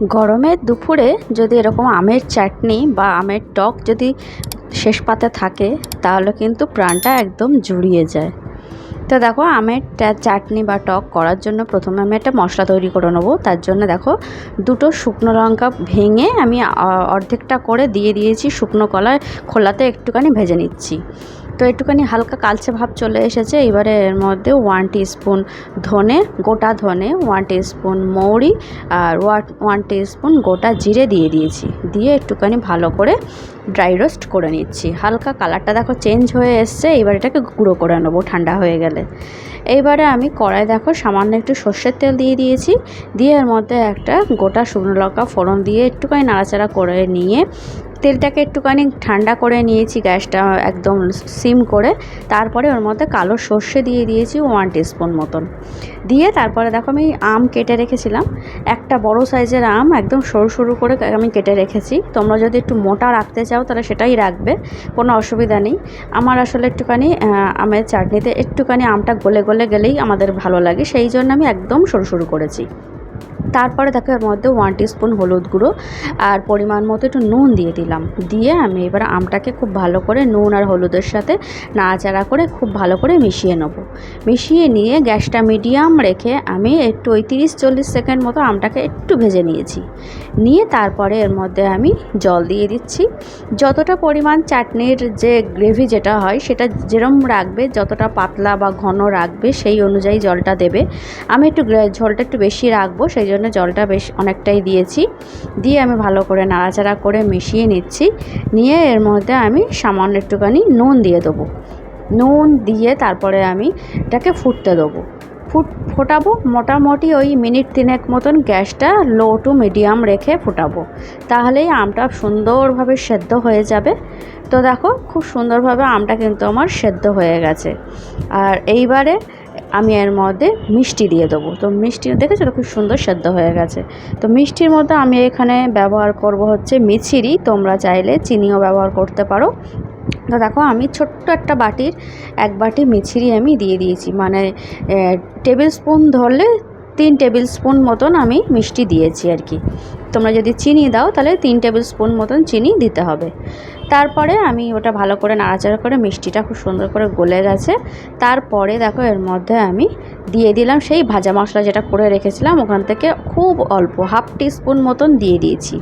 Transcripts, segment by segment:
গরমের দুপুরে যদি এরকম আমের চাটনি বা আমের টক যদি শেষ পাতে থাকে, তাহলে কিন্তু প্রাণটা একদম জুড়িয়ে যায়। তো দেখো, আমের চাটনি বা টক করার জন্য প্রথমে আমি একটা মশলা তৈরি করে নেব। তার জন্য দেখো, দুটো শুকনো লঙ্কা ভেঙে আমি অর্ধেকটা করে দিয়ে দিয়েছি শুকনো কলায় খোলাতে একটুখানি ভেজে নিচ্ছি। তো একটুখানি হালকা কালচে ভাব চলে এসেছে। এবারে এর মধ্যে ওয়ান স্পুন ধনে, গোটা ধনে ওয়ান স্পুন মৌরি আর ওয়ান স্পুন গোটা জিরে দিয়ে দিয়েছি। দিয়ে একটুখানি ভালো করে ড্রাই রোস্ট করে নিচ্ছি। হালকা কালারটা দেখো চেঞ্জ হয়ে এসছে, এবার এটাকে গুঁড়ো করে নেব, ঠান্ডা হয়ে গেলে। এইবারে আমি কড়াই দেখো সামান্য একটু সর্ষের তেল দিয়ে দিয়েছি, দিয়ে এর মধ্যে একটা গোটা শুকনো লঙ্কা ফোড়ন দিয়ে একটুখানি নাড়াচাড়া করে নিয়ে তেলটাকে একটুখানি ঠান্ডা করে নিয়েছি, গ্যাসটা একদম সিম করে। তারপরে ওর মধ্যে কালো সর্ষে দিয়ে দিয়েছি ওয়ান স্পুন মতন। দিয়ে তারপরে দেখো আমি আম কেটে রেখেছিলাম। একটা বড় সাইজের আম একদম সরু সরু করে আমি কেটে রেখেছি। তোমরা যদি একটু মোটা রাখতে চাও তাহলে সেটাই রাখবে, কোনো অসুবিধা নেই। আমার আসলে একটুখানি আমের চাটনিতে একটুখানি আমটা গলে গলে গেলেই আমাদের ভালো লাগে, সেই জন্য আমি একদম সরু শুরু করেছি। তারপরে দেখো এর মধ্যে ওয়ান স্পুন হলুদ গুঁড়ো আর পরিমাণ মতো একটু নুন দিয়ে দিলাম। দিয়ে আমি এবার আমটাকে খুব ভালো করে নুন আর হলুদের সাথে নাড়াচাড়া করে খুব ভালো করে মিশিয়ে নেব। মিশিয়ে নিয়ে গ্যাসটা মিডিয়াম রেখে আমি একটু ওই তিরিশ চল্লিশ সেকেন্ড মতো আমটাকে একটু ভেজে নিয়েছি। নিয়ে তারপরে এর মধ্যে আমি জল দিয়ে দিচ্ছি। যতটা পরিমাণ চাটনির যে গ্রেভি যেটা হয়, সেটা যেরম রাখবে, যতটা পাতলা বা ঘন রাখবে, সেই অনুযায়ী জলটা দেবে। আমি একটু ঝোলটা একটু বেশি রাখব, সেই জন্য জলটা বেশ অনেকটাই দিয়েছি। দিয়ে আমি ভালো করে নাড়াচাড়া করে মিশিয়ে নিচ্ছি। নিয়ে এর মধ্যে আমি সামান্য একটুখানি নুন দিয়ে দেবো। নুন দিয়ে তারপরে আমি এটাকে ফুটতে দেবো। ফুট, ফোটাবো মোটামুটি ওই মিনিট তিনেক মতন গ্যাসটা লো টু মিডিয়াম রেখে ফোটাবো। তাহলেই আমটা সুন্দরভাবে সেদ্ধ হয়ে যাবে। তো দেখো খুব সুন্দরভাবে আমটা কিন্তু আমার সেদ্ধ হয়ে গেছে। আর এইবারে আমি এর মধ্যে মিষ্টি দিয়ে দেবো। তো মিষ্টি দেখেছ তো খুব সুন্দর সেদ্ধ হয়ে গেছে। তো মিষ্টির মধ্যে আমি এখানে ব্যবহার করব হচ্ছে মিছিরি। তোমরা চাইলে চিনিও ব্যবহার করতে পারো। তো দেখো আমি ছোট্ট একটা বাটির এক বাটি মিছিরি আমি দিয়ে দিয়েছি। মানে টেবিল স্পুন ধরলে তিন টেবিল স্পুন মতন আমি মিষ্টি দিয়েছি আর কি। তোমরা যদি চিনি দাও তাহলে তিন টেবিল স্পুন মতন চিনি দিতে হবে। তারপরে আমি ওটা ভালো করে নাড়াচাড়া করে মিষ্টিটা খুব সুন্দর করে গলে গেছে। তারপরে দেখো এর মধ্যে আমি দিয়ে দিলাম সেই ভাজা মশলা যেটা করে রেখেছিলাম, ওখান থেকে খুব অল্প হাফ টিস্পুন মতন দিয়ে দিয়েছি।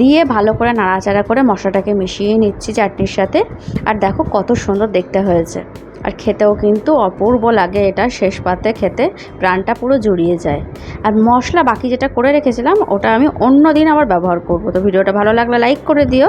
দিয়ে ভালো করে নাড়াচাড়া করে মশলাটাকে মিশিয়ে নিচ্ছি চাটনির সাথে। আর দেখো কত সুন্দর দেখতে হয়েছে। আর খেতেও কিন্তু অপূর্ব লাগে এটা, শেষ পাতে খেতে প্রাণটা পুরো জুড়িয়ে যায়। আর মশলা বাকি যেটা করে রেখেছিলাম, ওটা আমি অন্য দিন আবার ব্যবহার করব। তো ভিডিওটা ভালো লাগলে লাইক করে দিও।